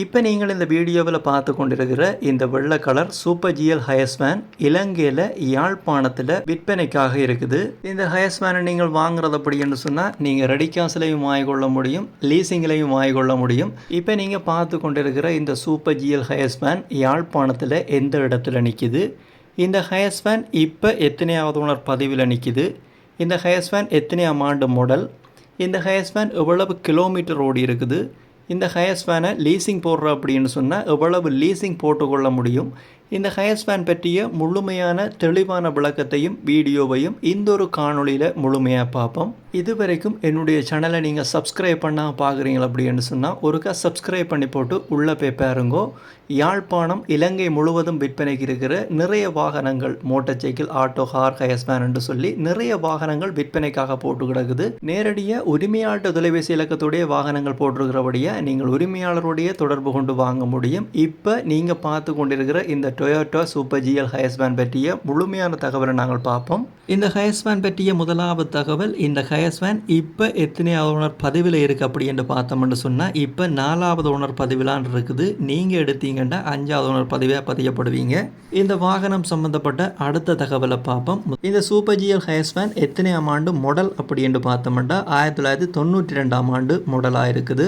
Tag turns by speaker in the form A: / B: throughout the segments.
A: இப்போ நீங்கள் இந்த வீடியோவில் பார்த்து கொண்டிருக்கிற இந்த வெள்ளை கலர் சூப்பர் ஜிஎல் ஹயஸ்வேன் இலங்கையில் யாழ்ப்பாணத்தில் விற்பனைக்காக இருக்குது. இந்த ஹயஸ்வேனை நீங்கள் வாங்குறது அப்படின்னு சொன்னால் நீங்கள் ரெடி காசுலையும் வாங்கிக்கொள்ள முடியும் லீசிங்லையும் வாங்கிக்கொள்ள முடியும். இப்போ நீங்கள் பார்த்து கொண்டிருக்கிற இந்த சூப்பர் ஜிஎல் ஹயஸ்வேன் யாழ்ப்பாணத்தில் எந்த இடத்துல நிற்கிது இந்த ஹயஸ்வேன் இப்போ எத்தனையாவது உணர் பதிவில் நிற்கிது இந்த ஹயஸ்வேன் எத்தனையாம் ஆண்டு மாடல் இந்த ஹயஸ்வேன் எவ்வளவு கிலோமீட்டர் ஓடி இருக்குது? இந்த ஹயர்ஸ் ஸ்பேனை லீசிங் போடுறோம் அப்படின்னு சொன்னால் எவ்வளவு லீசிங் போட்டுக்கொள்ள முடியும்? இந்த ஹயர்ஸ் ஸ்பேன் பற்றிய முழுமையான தெளிவான விளக்கத்தையும் வீடியோவையும் இந்த ஒரு காணொளியில் முழுமையாக பார்ப்போம். இதுவரைக்கும் என்னுடைய சேனலை நீங்கள் சப்ஸ்கிரைப் பண்ணால் பார்க்குறீங்களா அப்படின்னு சொன்னால் ஒருக்கா சப்ஸ்கிரைப் பண்ணி போட்டு உள்ளே போய் பாருங்கோ. யாழ்ப்பாணம் இலங்கை முழுவதும் விற்பனைக்கு இருக்கிற நிறைய வாகனங்கள் மோட்டார் சைக்கிள் ஆட்டோ கார் ஹயஸ்மேன் என்று சொல்லி நிறைய வாகனங்கள் விற்பனைக்காக போட்டு கிடக்குது. நேரடியாக உரிமையாளர் தொலைபேசி இலக்கத்துடைய வாகனங்கள் போட்டிருக்கிறபடியாக நீங்கள் உரிமையாளருடைய தொடர்பு கொண்டு வாங்க முடியும். இப்போ நீங்கள் பார்த்து கொண்டிருக்கிற இந்த டொயோட்டோ சூப்பர் ஜிஎல் ஹயஸ்மேன் பற்றிய முழுமையான தகவலை நாங்கள் பார்ப்போம். இந்த ஹயஸ்மேன் பற்றிய முதலாவது தகவல் இந்த ஹயஸ்மேன் இப்போ எத்தனையாவது உணர் பதிவில் இருக்குது அப்படி என்று பார்த்தோம்னு சொன்னால் இப்போ நாலாவது உணர் பதிவிலான் இருக்குது. நீங்கள் எடுத்தீங்கன்னா அஞ்சாவது உணர் பதிவாக பதியப்படுவீங்க. இந்த வாகனம் சம்பந்தப்பட்ட அடுத்த தகவலை பார்ப்போம். இந்த சூப்பர் ஜிஎல் ஹயஸ்மேன் எத்தனையாம் ஆண்டு மாடல் அப்படி என்று பார்த்தோம்னா ஆயிரத்தி தொள்ளாயிரத்தி தொண்ணூற்றி ரெண்டாம் ஆண்டு மாடலாக இருக்குது.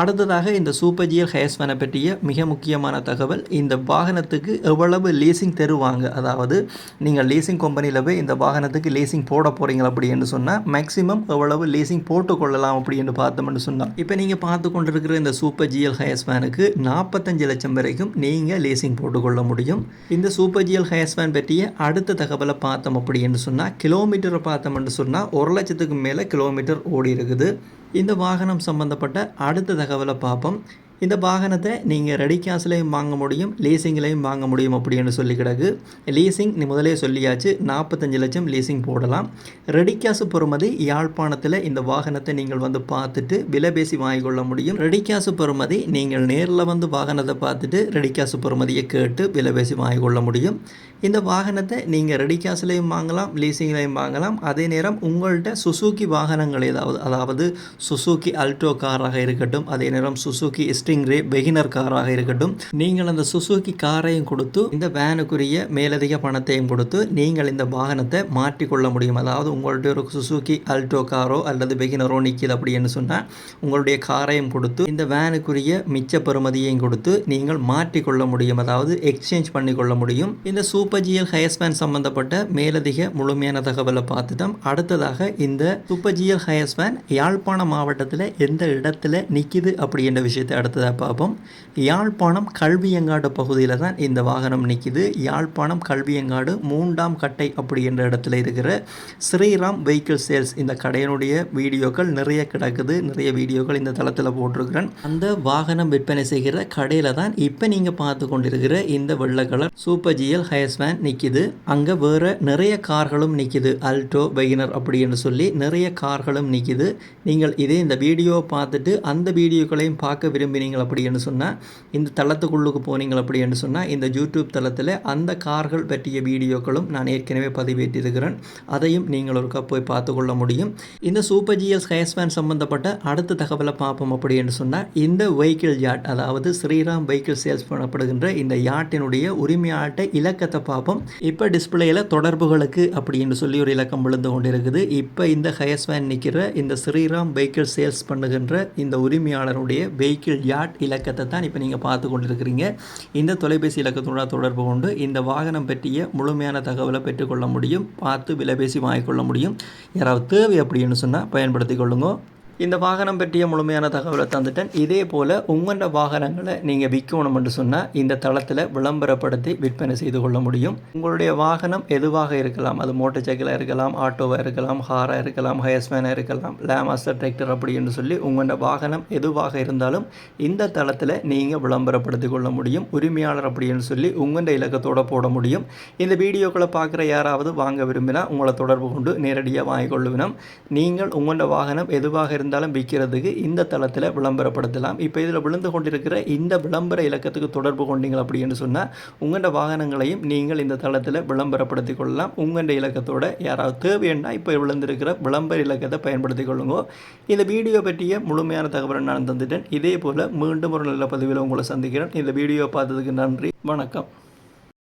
A: அடுத்ததாக இந்த சூப்பர் ஜிஎல் ஹேஸ்வனை பற்றிய மிக முக்கியமான தகவல் இந்த வாகனத்துக்கு எவ்வளவு லீசிங் தருவாங்க? அதாவது நீங்கள் லீசிங் கம்பெனியில் போய் இந்த வாகனத்துக்கு லீசிங் போட போகிறீங்க அப்படின்னு சொன்னால் மேக்ஸிமம் எவ்வளவு லீசிங் போட்டுக்கொள்ளலாம் அப்படின்னு பார்த்தோம்னு சொன்னால் இப்போ நீங்கள் பார்த்து கொண்டிருக்கிற இந்த சூப்பர் ஜிஎல் ஹேஸ்வேனுக்கு நாற்பத்தஞ்சு லட்சம் வரைக்கும் நீங்கள் லீசிங் போட்டுக்கொள்ள முடியும். இந்த சூப்பர் ஜிஎல் ஹேஸ்வேன் பற்றிய அடுத்த தகவலை பார்த்தோம் அப்படின்னு சொன்னால் கிலோமீட்டரை பார்த்தோம்னு சொன்னால் ஒரு லட்சத்துக்கு மேலே கிலோமீட்டர் ஓடி இருக்குது. இந்த வாகனம் சம்மந்தப்பட்ட அடுத்த தகவலை பார்ப்போம். இந்த வாகனத்தை நீங்கள் ரெடி கேஷ்லையும் வாங்க முடியும் லீசிங்லேயும் வாங்க முடியும் அப்படின்னு சொல்லி கிடக்கு. லீசிங் நீ முதலே சொல்லியாச்சு நாற்பத்தஞ்சு லட்சம் லீசிங் போடலாம். ரெடி கேஷ் பொறுமதி யாழ்ப்பாணத்தில் இந்த வாகனத்தை நீங்கள் வந்து பார்த்துட்டு விலை பேசி வாங்கிக்கொள்ள முடியும். ரெடி கேஷ் பொறுமதி நீங்கள் நேரில் வந்து வாகனத்தை பார்த்துட்டு ரெடி கேஷ் பொறுமதியை கேட்டு விலை பேசி வாங்கிக்கொள்ள முடியும். இந்த வாகனத்தை நீங்கள் ரெடி கேஷ்லேயும் வாங்கலாம் லீசிங்லையும் வாங்கலாம். அதே நேரம் உங்கள்கிட்ட சுசுக்கி வாகனங்கள் ஏதாவது அதாவது சுசுக்கி அல்டோ காராக இருக்கட்டும் அதே நேரம் சுசுகி ஸ்டிங்ரே பெகினர் காராக இருக்கட்டும் நீங்கள் அந்த சுசுக்கி காரையும் கொடுத்து இந்த வேனுக்குரிய மேலதிக பணத்தையும் கொடுத்து நீங்கள் இந்த வாகனத்தை மாற்றிக்கொள்ள முடியும். அதாவது உங்கள்கிட்ட ஒரு சுசுக்கி அல்டோ காரோ அல்லது பெகினரோ நிற்கிது அப்படின்னு சொன்னால் உங்களுடைய காரையும் கொடுத்து இந்த வேனுக்குரிய மிச்ச பெறுமதியையும் கொடுத்து நீங்கள் மாற்றிக்கொள்ள முடியும். அதாவது எக்ஸ்சேஞ்ச் பண்ணிக்கொள்ள முடியும். இந்த சூப்பர் சூப்பர்ஜியல் ஹயஸ்பேன் சம்பந்தப்பட்ட மேலதிக முழுமையான தகவலை பார்த்துட்டோம். அடுத்ததாக இந்த சூப்பர் ஹயஸ்பேன் ஹயஸ்மேன் யாழ்ப்பாணம் மாவட்டத்தில் எந்த இடத்துல நிற்கிது அப்படின்ற விஷயத்தை அடுத்ததாக பார்ப்போம். யாழ்ப்பாணம் கல்வியங்காடு பகுதியில் தான் இந்த வாகனம் நிற்கிது யாழ்ப்பாணம் கல்வியங்காடு மூன்றாம் கட்டை அப்படின்ற இடத்துல இருக்கிற ஸ்ரீராம் வெஹிக்கிள் சேல்ஸ் இந்த கடையினுடைய வீடியோக்கள் நிறைய கிடக்குது. நிறைய வீடியோக்கள் இந்த தளத்தில் போட்டிருக்கிறேன். அந்த வாகனம் விற்பனை செய்கிற கடையில் தான் இப்போ நீங்கள் பார்த்து கொண்டிருக்கிற இந்த வெள்ளை கலர் சூப்பர் ஜிஎல் ஹயஸ்மேன் நிற்கிது அங்கே வேறு நிறைய கார்களும் நிற்கிது அல்டோ வெகினர் அப்படின்னு சொல்லி நிறைய கார்களும் நிற்கிது நீங்கள் இதே இந்த வீடியோவை பார்த்துட்டு அந்த வீடியோக்களையும் பார்க்க விரும்பினீங்கள் அப்படின்னு சொன்னால் இந்த தளத்துக்குள்ளுக்கு போனீங்கள் அப்படின்னு சொன்னால் இந்த யூடியூப் தளத்தில் அந்த கார்கள் பற்றிய வீடியோக்களும் நான் ஏற்கனவே பதிவேற்றிருக்கிறேன். அதையும் நீங்கள் ஒருக்கா போய் பார்த்து கொள்ள முடியும். இந்த சூப்பர் ஜிஎஸ் ஹயஸ்மேன் சம்மந்தப்பட்ட அடுத்த தகவலை பார்ப்போம் அப்படின்னு சொன்னால் இந்த வெஹிக்கிள் யாட் அதாவது ஸ்ரீராம் வெஹிக்கிள் சேல்ஸ் பண்ணப்படுகின்ற இந்த யாட்டினுடைய உரிமையாட்டை இலக்கத்தை பார்ப்போம். இப்போ டிஸ்பிளேயில் தொடர்புகளுக்கு அப்படின்னு சொல்லி ஒரு இலக்கம் விழுந்து கொண்டிருக்குது. இப்போ இந்த ஹயஸ்மேன் நிற்கிற இந்த ஸ்ரீராம் வெஹிக்கிள் சேல்ஸ் பண்ணுகின்ற இந்த உரிமையாளருடைய வெஹிக்கிள் யாட் இலக்கத்தை தான் இப்போ நீங்கள் பார்த்து கொண்டிருக்கிறீங்க. இந்த தொலைபேசி இலக்கத்தோட தொடர்பு கொண்டு இந்த வாகனம் பற்றிய முழுமையான தகவலை பெற்றுக்கொள்ள முடியும். பார்த்து விலைபேசி வாங்கிக்கொள்ள முடியும். யாராவது தேவை அப்படின்னு சொன்னால் பயன்படுத்தி கொள்ளுங்க. இந்த வாகனம் பற்றிய முழுமையான தகவலை தந்துட்டேன். இதே போல் உங்களோட வாகனங்களை நீங்கள் விற்கணும் என்று சொன்னால் இந்த தளத்தில் விளம்பரப்படுத்தி விற்பனை செய்து கொள்ள முடியும். உங்களுடைய வாகனம் எதுவாக இருக்கலாம்? அது மோட்டர் சைக்கிளாக இருக்கலாம் ஆட்டோவாக இருக்கலாம் ஹாராக இருக்கலாம் ஹயஸ்மேனாக இருக்கலாம் லேமாஸ்டர் டிராக்டர் அப்படின்னு சொல்லி உங்களோட வாகனம் எதுவாக இருந்தாலும் இந்த தளத்தில் நீங்கள் விளம்பரப்படுத்தி கொள்ள முடியும். உரிமையாளர் அப்படின்னு சொல்லி உங்களோட இலக்கத்தோட போட முடியும். இந்த வீடியோக்களை பார்க்குற யாராவது வாங்க விரும்பினா உங்களை தொடர்பு கொண்டு நேரடியாக வாங்கிக் கொள்ளுவினம். நீங்கள் உங்களோட வாகனம் எதுவாக இருந்தால் இருந்தாலும் விற்கிறதுக்கு இந்த தளத்தில் விளம்பரப்படுத்தலாம். இப்போ இதில் விழுந்து கொண்டிருக்கிற இந்த விளம்பர இலக்கத்துக்கு தொடர்பு கொண்டீங்க அப்படின்னு சொன்னால் உங்களோட வாகனங்களையும் நீங்கள் இந்த தளத்தில் விளம்பரப்படுத்தி கொள்ளலாம். உங்களோட இலக்கத்தோட யாராவது தேவைன்னா இப்போ விழுந்திருக்கிற விளம்பர இலக்கத்தை பயன்படுத்தி கொள்ளுங்க. இந்த வீடியோ பற்றிய முழுமையான தகவலை நான் தந்துட்டேன். இதே போல் மீண்டும் ஒரு நல்ல பதிவில் உங்களை சந்திக்கிறேன். இந்த வீடியோ பார்த்ததுக்கு நன்றி. வணக்கம்.